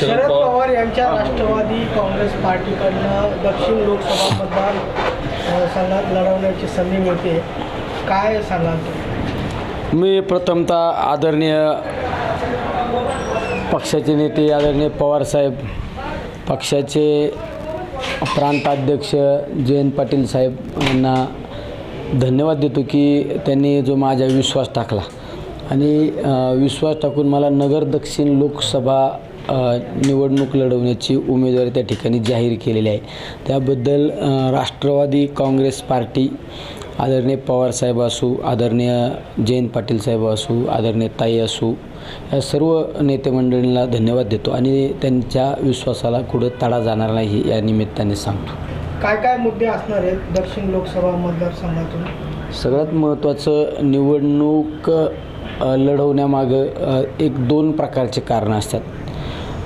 शरद पवार यांच्या राष्ट्रवादी काँग्रेस पार्टीकडनं दक्षिण लोकसभा मतदार संघात लढवण्याची संधी मिळते. काय सांगाल मी प्रथमतः आदरणीय पक्षाचे नेते आदरणीय पवारसाहेब पक्षाचे प्रांताध्यक्ष जयंत पाटील साहेब यांना धन्यवाद देतो की त्यांनी जो माझा विश्वास टाकला. आणि विश्वास टाकून मला नगर दक्षिण लोकसभा निवडणूक लढवण्याची उमेदवारी त्या ठिकाणी जाहीर केलेली आहे. त्याबद्दल राष्ट्रवादी काँग्रेस पार्टी आदरणीय पवारसाहेब असू आदरणीय जयंत पाटील साहेब असू आदरणीय ताई असू या सर्व नेते मंडळींना धन्यवाद देतो आणि त्यांच्या विश्वासाला कुठं तडा जाणार नाही या निमित्ताने सांगतो. काय काय मुद्दे असणार आहेत दक्षिण लोकसभा मतदारसंघातून? सगळ्यात महत्त्वाचं निवडणूक लढवण्यामागं एक दोन प्रकारचे कारणं असतात.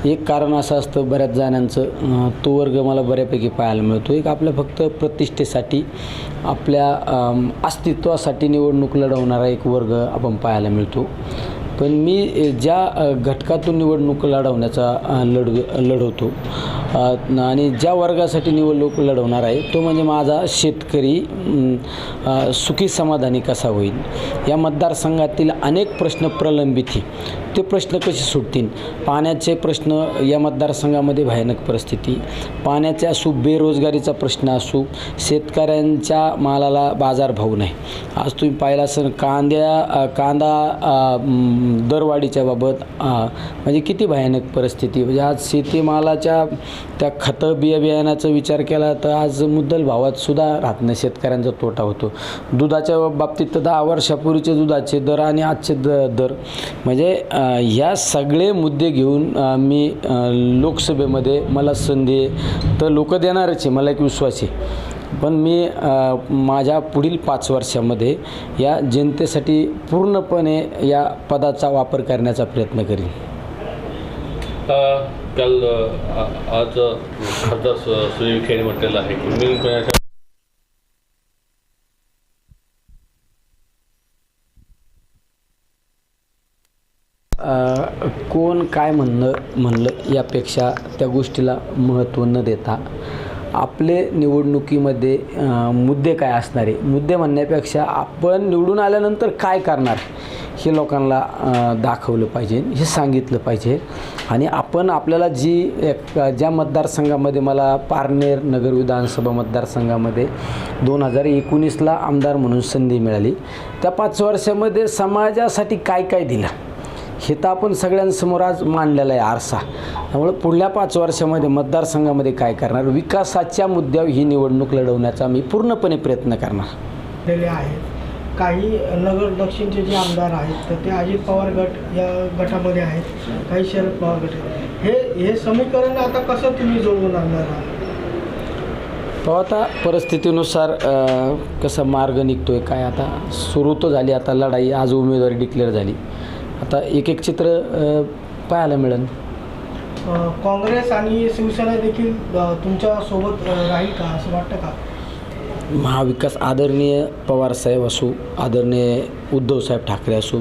एक कारण असं असतं बऱ्याच जणांचं तो वर्ग मला बऱ्यापैकी पाहायला मिळतो. एक आपल्या फक्त प्रतिष्ठेसाठी आपल्या अस्तित्वासाठी निवडणूक लढवणारा एक वर्ग आपण पाहायला मिळतो. पण मी ज्या घटकातून निवडणूक लढवण्याचा लढ लढवतो आणि ज्या वर्गासाठी निवडणूक लढवणार आहे तो म्हणजे माझा शेतकरी सुखी समाधानी कसा होईल? या मतदारसंघातील अनेक प्रश्न प्रलंबित आहे ते प्रश्न कसे सुटतील? पाण्याचे प्रश्न या मतदारसंघामध्ये भयानक परिस्थिती. पाण्याचे असू बेरोजगारीचा प्रश्न असू शेतकऱ्यांच्या मालाला बाजारभाव नाही. आज तुम्ही पाहिला असेल कांद्या कांदा दरवाढीच्या बाबत म्हणजे किती भयानक परिस्थिती. म्हणजे आज शेतीमालाच्या त्या खतं बिया बियाण्याचा विचार केला तर आज मुद्दल भावात सुद्धा राहत नाही. शेतकऱ्यांचा तोटा होतो. दुधाच्या बाबतीत तर दहा वर्षापूर्वीचे दुधाचे दर आणि आजचे द दर. म्हणजे ह्या सगळे मुद्दे घेऊन मी लोकसभेमध्ये मला संधी तर लोक देणारच आहे मला एक विश्वास आहे. पण मी माझ्या पुढील पाच वर्षामध्ये या जनतेसाठी पूर्णपणे या पदाचा वापर करण्याचा प्रयत्न करीन. काल आज खासदार सुनील विखे यांनी म्हटलेलं आहे की मिळून अ, कोण काय म्हणणं म्हणलं यापेक्षा त्या गोष्टीला महत्त्व न देता आपले निवडणुकीमध्ये मुद्दे काय असणारे मुद्दे म्हणण्यापेक्षा आपण निवडून आल्यानंतर काय करणार हे लोकांना दाखवलं पाहिजे हे सांगितलं पाहिजे. आणि आपण आपल्याला जी एक ज्या मतदारसंघामध्ये मला पारनेर नगर विधानसभा मतदारसंघामध्ये दोन हजार एकोणीसला आमदार म्हणून संधी मिळाली. त्या पाच वर्षामध्ये समाजासाठी काय काय दिलं? हे तर आपण सगळ्यांसमोर आज मांडलेला आहे आरसा. त्यामुळे पुढल्या पाच वर्षामध्ये मतदारसंघामध्ये काय करणार? विकासाच्या मुद्द्यावर ही निवडणूक लढवण्याचा मी पूर्णपणे प्रयत्न करणार. दिले आहेत. काही नगर दक्षिणचे जे आमदार आहेत तर ते अजित पवार गट या गटामध्ये आहेत काही शरद पवार गट आहेत. हे हे समीकरण आता कसं तुम्ही जोडून आणणार आहात? तो आता परिस्थितीनुसार कसा मार्ग निघतोय काय आता सुरू तर झाली आता लढाई आज उमेदवारी डिक्लेअर झाली. आता एक एक चित्र पाहायला मिळेल. काँग्रेस आणि शिवसेना देखील अ, तुमच्यासोबत अ, राहील का असं वाटतं का? महाविकास आदरणीय पवारसाहेब असो आदरणीय उद्धवसाहेब ठाकरे असो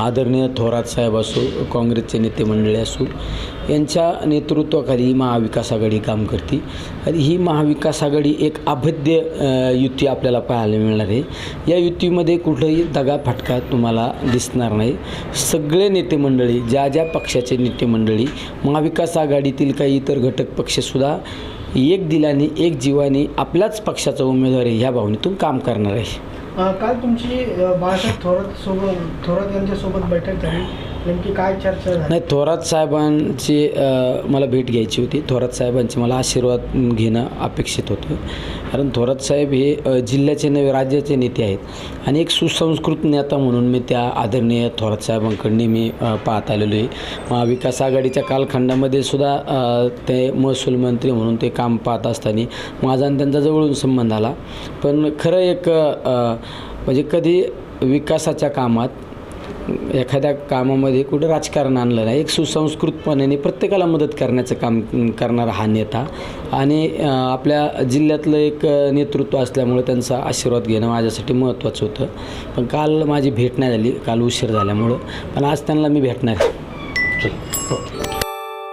आदरणीय थोरात साहेब असो काँग्रेसचे नेते मंडळी असो यांच्या नेतृत्वाखाली महाविकास आघाडी काम करते. आणि ही महाविकास आघाडी एक अभेद्य युती आपल्याला पाहायला मिळणार आहे. या युतीमध्ये कुठंही दगाफटका तुम्हाला दिसणार नाही. सगळे नेते मंडळी ज्या ज्या पक्षाचे नेते मंडळी महाविकास आघाडीतील काही इतर घटक पक्षसुद्धा एक दिलाने एक जीवाने आपल्याच पक्षाचा उमेदवार आहे ह्या भावनेतून काम करणार आहे. काल तुमची बाळासाहेब थोरात सोबत थोरात यांच्यासोबत बैठक झाली. नेमकी काय चर्चा झाली? नाही थोरात साहेबांची मला भेट घ्यायची होती. थोरात साहेबांचे मला आशीर्वाद घेणं अपेक्षित होतं. कारण थोरात साहेब हे जिल्ह्याचे नव्हे राज्याचे नेते आहेत. आणि एक सुसंस्कृत नेता म्हणून मी त्या आदरणीय थोरात साहेबांकडे मी पाहत आलेलो आहे. महाविकास आघाडीच्या कालखंडामध्ये सुद्धा ते महसूल मंत्री म्हणून ते काम पाहत असताना माझा आणि त्यांचा जवळून संबंध आला. पण खरं एक म्हणजे कधी विकासाच्या कामात एखाद्या कामामध्ये कुठं राजकारण आणलं नाही एक सुसंस्कृतपणाने प्रत्येकाला मदत करण्याचं काम करणारा हा नेता. आणि आपल्या जिल्ह्यातलं एक नेतृत्व असल्यामुळे त्यांचा आशीर्वाद घेणं माझ्यासाठी महत्त्वाचं होतं. पण काल माझी भेट नाही झाली काल उशीर झाल्यामुळं. पण आज त्यांना मी भेटणार आहे. चल